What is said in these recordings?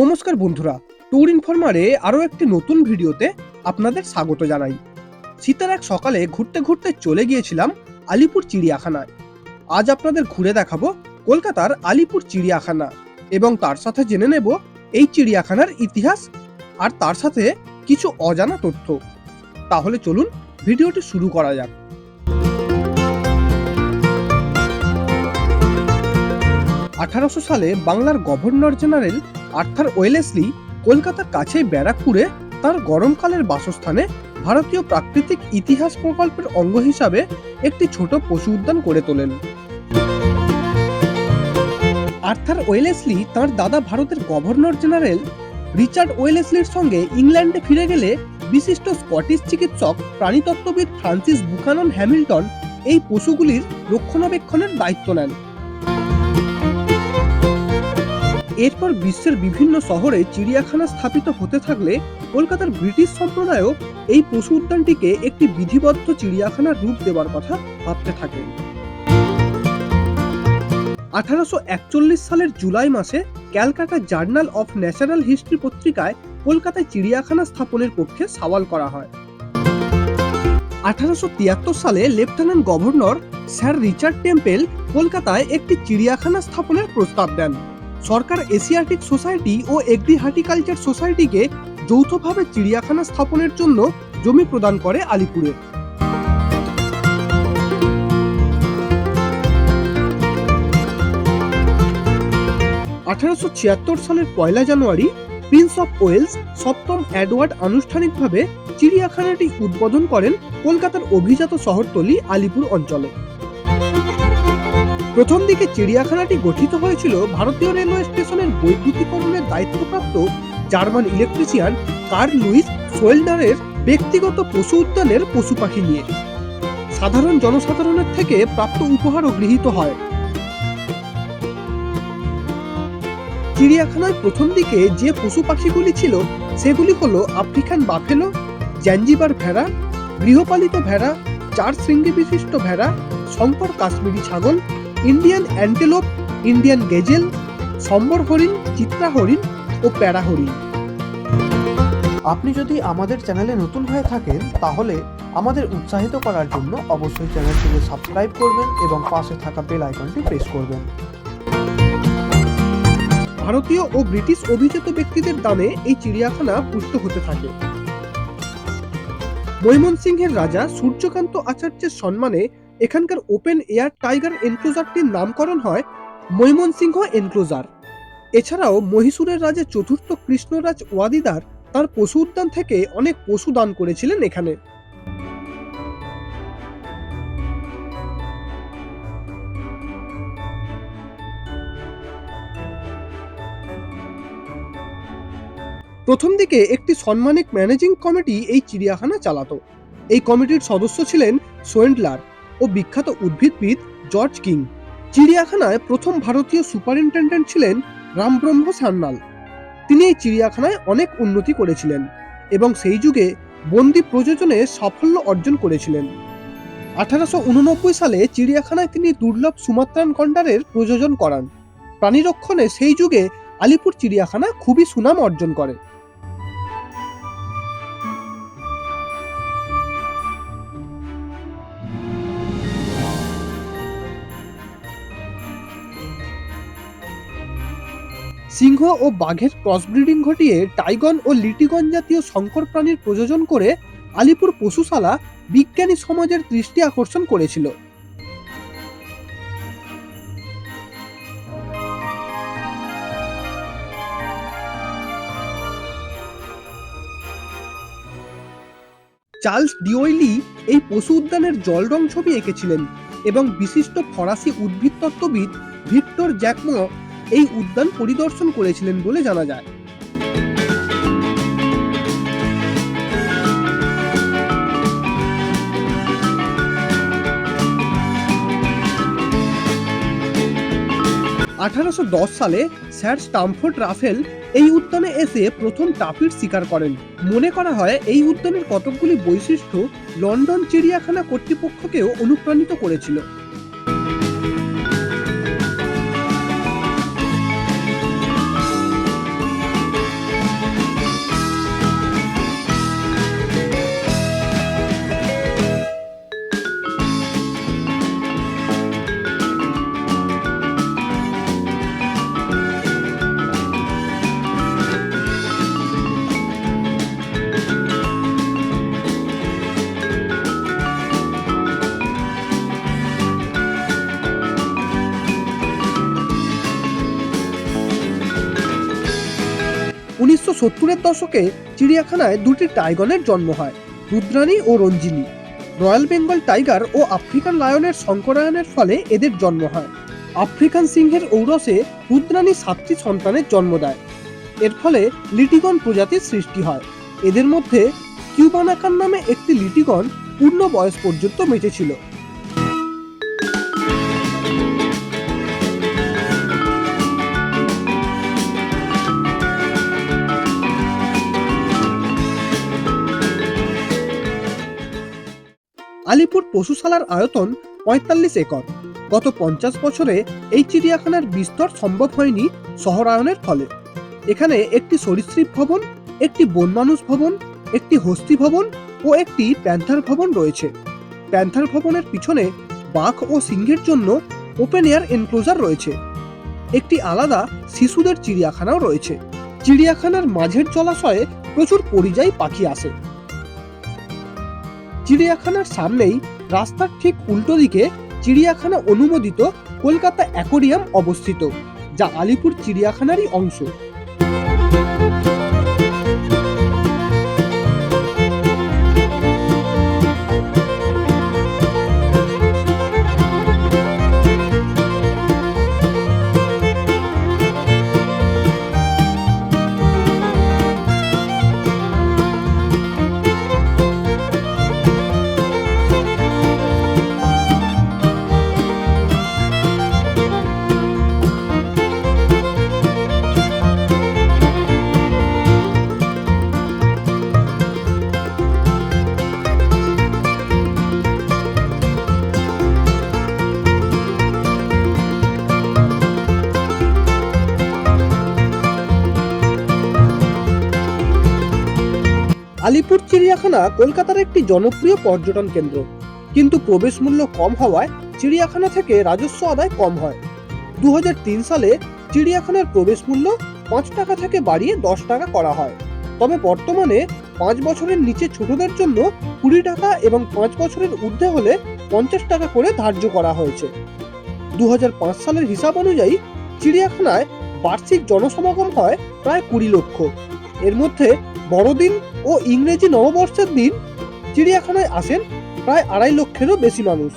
নমস্কার বন্ধুরা, ট্যুর ইনফরমারে আরও একটি নতুন ভিডিওতে আপনাদের স্বাগত জানাই। শীতের এক সকালে ঘুরতে ঘুরতে চলে গিয়েছিলাম আলিপুর চিড়িয়াখানায়। আজ আপনাদের ঘুরে দেখাবো কলকাতার আলিপুর চিড়িয়াখানা এবং তার সাথে জেনে নেব এই চিড়িয়াখানার ইতিহাস আর তার সাথে কিছু অজানা তথ্য। তাহলে চলুন ভিডিওটি শুরু করা যাক। আঠারোশো সালে বাংলার গভর্নর জেনারেল আর্থার ওয়েলেসলি কলকাতার কাছেই ব্যারাকপুরে তার গরমকালের বাসস্থানে ভারতীয় প্রাকৃতিক ইতিহাস প্রকল্পের অঙ্গ হিসাবে একটি ছোট পশু উদ্যান করে তোলেন। আর্থার ওয়েলেসলি তার দাদা ভারতের গভর্নর জেনারেল রিচার্ড ওয়েলেসলির সঙ্গে ইংল্যান্ডে ফিরে গেলে বিশিষ্ট স্কটিশ চিকিৎসক প্রাণীতত্ত্ববিদ ফ্রান্সিস বুকানন হ্যামিল্টন এই পশুগুলির রক্ষণাবেক্ষণের দায়িত্ব নেন। এরপর বিশ্বের বিভিন্ন শহরে চিড়িয়াখানা স্থাপিত হতে থাকলে কলকাতার ব্রিটিশ সম্প্রদায়ও এই পশু উদ্যানটিকে একটি বিধিবদ্ধ চিড়িয়াখানার রূপ দেওয়ার কথা ভাবতে থাকে। আঠারোশো একচল্লিশ সালের জুলাই মাসে Calcutta journal of natural history পত্রিকায় কলকাতায় চিড়িয়াখানা স্থাপনের পক্ষে সওয়াল করা হয়। আঠারোশো তিয়াত্তর সালে lieutenant governor sir Richard Temple কলকাতায় একটি চিড়িয়াখানা স্থাপনের প্রস্তাব দেন। সরকার এশিয়াটিক সোসাইটি ও এগ্রি হার্টিকালচার সোসাইটিকে যৌথভাবে চিড়িয়াখানা স্থাপনের জন্য জমি প্রদান করে আলিপুরে। আঠারোশো ছিয়াত্তর সালের পয়লা জানুয়ারি প্রিন্স অফ ওয়েলস সপ্তম অ্যাডওয়ার্ড আনুষ্ঠানিকভাবে চিড়িয়াখানাটি উদ্বোধন করেন কলকাতার অভিজাত শহরতলি আলিপুর অঞ্চলে। প্রথম দিকে চিড়িয়াখানাটি গঠিত হয়েছিল ভারতীয় রেলওয়ে স্টেশনের বৈদ্যুতিকরণের দায়িত্বপ্রাপ্ত জার্মান ইলেকট্রিশিয়ান কার্ল লুইস সোয়েলডারের ব্যক্তিগত পশু উদ্যানের পশু পাখি নিয়ে। সাধারণ জনসাধারণের থেকে প্রাপ্ত উপহারও গৃহীত হয়। চিড়িয়াখানায় প্রথম দিকে যে পশু পাখিগুলি ছিল, সেগুলি হলো আফ্রিকান বাফেলো, জ্যাঞ্জিবার ভেড়া, গৃহপালিত ভেড়া চার শৃঙ্গি বিশিষ্ট ভেড়া, শঙ্কর কাশ্মীরি ছাগল ইন্ডিয়ান অ্যান্টেলোপ ইন্ডিয়ান গেজেল সম্বর হরিণ চিত্রা হরিণ ও প্যারা হরিণ। আপনি যদি আমাদের চ্যানেলে নতুন হয়ে থাকেন তাহলে আমাদের উৎসাহিত করার জন্য অবশ্যই চ্যানেলটিকে সাবস্ক্রাইব করবেন এবং পাশে থাকা বেল আইকনটি প্রেস করবেন। ভারতীয় ও ব্রিটিশ অভিজাত ব্যক্তিদের দানে এই চিড়িয়াখানা পুষ্ট হতে থাকে। ময়মনসিংহের রাজা সূর্যকান্ত আচার্যের সম্মানে এখানকার ওপেন এয়ার টাইগার এনক্লোজারটির নামকরণ হয় ময়মনসিংহ এনক্লোজার এছাড়াও মহীশূরের রাজা চতুর্থ কৃষ্ণরাজ ওয়াদিদার তার পশু উদ্যান থেকে অনেক পশু দান করেছিলেন এখানে। প্রথম দিকে একটি সম্মানিক ম্যানেজিং কমিটি এই চিড়িয়াখানা চালাতো। এই কমিটির সদস্য ছিলেন সোয়েন্ডলার। ও বিখ্যাত উদ্ভিদবিদ জর্জ কিং। চিড়িয়াখানায় প্রথম ভারতীয় সুপারিনটেন্ডেন্ট ছিলেন রামব্রহ্ম সান্যাল। তিনি এই চিড়িয়াখানায় অনেক উন্নতি করেছিলেন এবং সেই যুগে বন্দি প্রযোজনে সাফল্য অর্জন করেছিলেন। আঠারোশো উননব্বই সালে চিড়িয়াখানায় তিনি দুর্লভ সুমাত্রান গন্ডারের প্রযোজন করান। প্রাণীরক্ষণে সেই যুগে আলিপুর চিড়িয়াখানা খুবই সুনাম অর্জন করে। সিংহ ও বাঘের ক্রসব্রিডিং ঘটিয়ে টাইগন ও লিটিগন জাতীয় সংকর প্রাণীর প্রযোজন করে আলিপুর পশুশালা বিজ্ঞানী সমাজের দৃষ্টি আকর্ষণ করেছিল। চার্লস ডিওইলি এই পশু উদ্যানের জল রং ছবি এঁকেছিলেন এবং বিশিষ্ট ফরাসি উদ্ভিদতত্ত্ববিদ ভিক্টর জ্যাকমো এই উদ্যান পরিদর্শন করেছিলেন বলে জানা যায়। আঠারোশো দশ সালে স্যার স্টামফোর্ড রাফেল এই উদ্যানে এসে প্রথম টাপির শিকার করেন। মনে করা হয় এই উদ্যানের কতকগুলি বৈশিষ্ট্য লন্ডন চিড়িয়াখানা কর্তৃপক্ষকেও অনুপ্রাণিত করেছিল। উনিশশো সত্তরের দশকে চিড়িয়াখানায় দুটি টাইগনের জন্ম হয়, রুদ্রাণী ও রঞ্জিনী। রয়্যাল বেঙ্গল টাইগার ও আফ্রিকান লায়নের সংকরায়নের ফলে এদের জন্ম হয়। আফ্রিকান সিংহের ঔরসে রুদ্রাণী সাতটি সন্তানের জন্ম দেয়। এর ফলে লিটিগন প্রজাতির সৃষ্টি হয়। এদের মধ্যে কিউবানাকার নামে একটি লিটিগন পূর্ণ বয়স পর্যন্ত বেঁচেছিল আলিপুর পশুশালার আয়তন পঁয়তাল্লিশ একর। গত পঞ্চাশ বছরে এই চিড়িয়াখানার বিস্তর সম্ভব হয়নি শহরায়নের ফলে। এখানে একটি সরীসৃপ ভবন, একটি বনমানুষ ভবন, একটি হস্তি ভবন ও একটি প্যান্থার ভবন রয়েছে। প্যান্থার ভবনের পিছনে বাঘ ও সিংহের জন্য ওপেন এয়ার এনক্লোজার রয়েছে। একটি আলাদা শিশুদের চিড়িয়াখানাও রয়েছে। চিড়িয়াখানার মাঝের জলাশয়ে প্রচুর পরিযায়ী পাখি আসে। চিড়িয়াখানার সামনেই রাস্তার ঠিক উল্টো দিকে চিড়িয়াখানা অনুমোদিত কলকাতা অ্যাকোরিয়াম অবস্থিত, যা আলিপুর চিড়িয়াখানারই অংশ। আলিপুর চিড়িয়াখানা কলকাতার একটি জনপ্রিয় পর্যটন কেন্দ্র। কিন্তু প্রবেশ মূল্য কম হওয়ায় চিড়িয়াখানা থেকে রাজস্ব আদায় কম হয়। দুহাজার তিন সালে চিড়িয়াখানার প্রবেশ মূল্য পাঁচ টাকা থেকে বাড়িয়ে দশ টাকা করা হয়। তবে বর্তমানে পাঁচ বছরের নিচে ছোটদের জন্য কুড়ি টাকা এবং পাঁচ বছরের ঊর্ধ্বে হলে পঞ্চাশ টাকা করে ধার্য করা হয়েছে। দু হাজার পাঁচ সালের হিসাব অনুযায়ী চিড়িয়াখানায় বার্ষিক জনসমাগম হয় প্রায় কুড়ি লক্ষ। এর মধ্যে বড়দিন ও ইংরেজি নববর্ষের দিন চিড়িয়াখানায় আসেন প্রায় আড়াই লক্ষেরও বেশি মানুষ।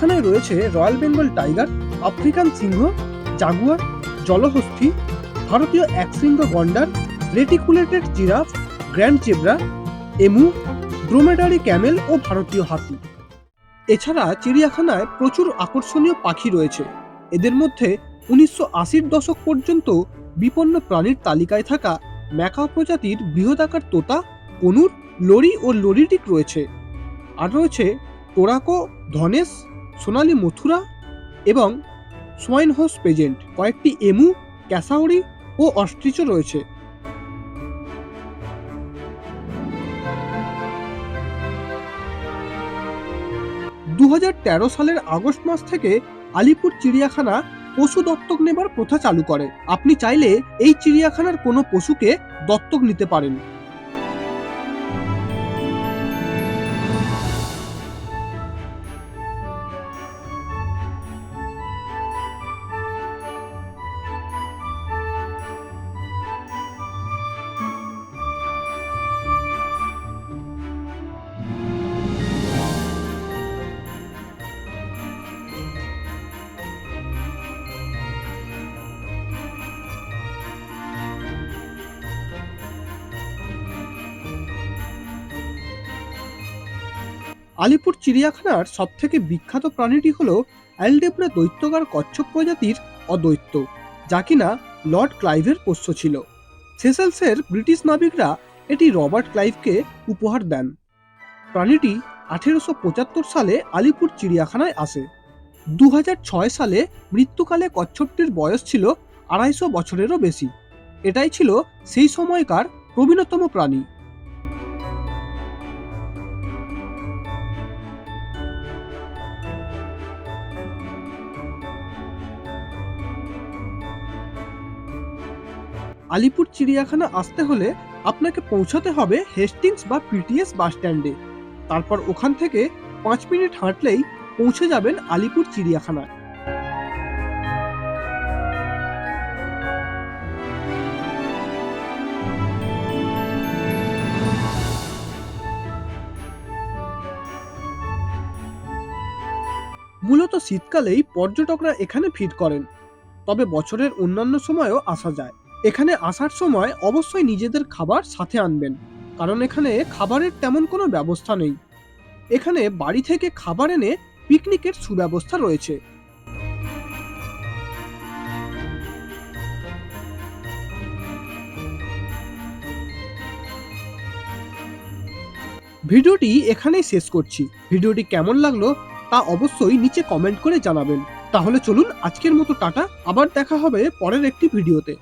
চিড়িয়াখানায় রয়েছে রয়্যাল বেঙ্গল টাইগার, আফ্রিকান সিংহ, জাগুয়ার জলহস্থি ভারতীয় একশৃঙ্গ গন্ডার, reticulated giraffe, grand zebra, emu, dromedary camel ও ভারতীয় হাতি। এছাড়া চিড়িয়াখানায় প্রচুর আকর্ষণীয় পাখি রয়েছে। এদের মধ্যে উনিশশো আশির দশক পর্যন্ত বিপন্ন প্রাণীর তালিকায় থাকা ম্যাকাও প্রজাতির বৃহদাকার তোতা, কনুর, লরি ও লরিটিক রয়েছে। আর রয়েছে টোরাকো ধনেশ সোনালী মথুরা এবং সোয়াইন হোস পেজেন্ট কয়েকটি এমু, ক্যাসাউরি ও অস্ট্রিচও রয়েছে। দু হাজার তেরো সালের আগস্ট মাস থেকে আলিপুর চিড়িয়াখানা পশু দত্তক নেবার প্রথা চালু করে। আপনি চাইলে এই চিড়িয়াখানার কোনো পশুকে দত্তক নিতে পারেন। আলিপুর চিড়িয়াখানার সবথেকে বিখ্যাত প্রাণীটি হল অ্যালডেব্রা দৈত্যকার কচ্ছপ প্রজাতির অদৈত্য যা কিনা লর্ড ক্লাইভের পোষ্য ছিল। সেসেলসের ব্রিটিশ নাবিকরা এটি রবার্ট ক্লাইভকে উপহার দেন। প্রাণীটি আঠেরোশো পঁচাত্তর সালে আলিপুর চিড়িয়াখানায় আসে। দু হাজার ছয় সালে মৃত্যুকালে কচ্ছপটির বয়স ছিল আড়াইশো বছরেরও বেশি। এটাই ছিল সেই সময়কার প্রবীণতম প্রাণী। আলিপুর চিড়িয়াখানা আসতে হলে আপনাকে পৌঁছাতে হবে হেস্টিংস বা পিটিএস বাস স্ট্যান্ডে। তারপর ওখান থেকে পাঁচ মিনিট হাঁটলেই পৌঁছে যাবেন আলিপুর চিড়িয়াখানায়। মূলত শীতকালেই পর্যটকরা এখানে ভিড় করেন, তবে বছরের অন্যান্য সময়ও আসা যায়। এখানে আসার সময় অবশ্যই নিজেদের খাবার সাথে আনবেন, কারণ এখানে খাবারের তেমন কোনো ব্যবস্থা নেই। এখানে বাড়ি থেকে খাবার এনে পিকনিকের সুব্যবস্থা রয়েছে। ভিডিওটি এখানেই শেষ করছি। ভিডিওটি কেমন লাগল তা অবশ্যই নিচে কমেন্ট করে জানাবেন। তাহলে চলুন আজকের মতো টাটা, আবার দেখা হবে পরের একটি ভিডিওতে।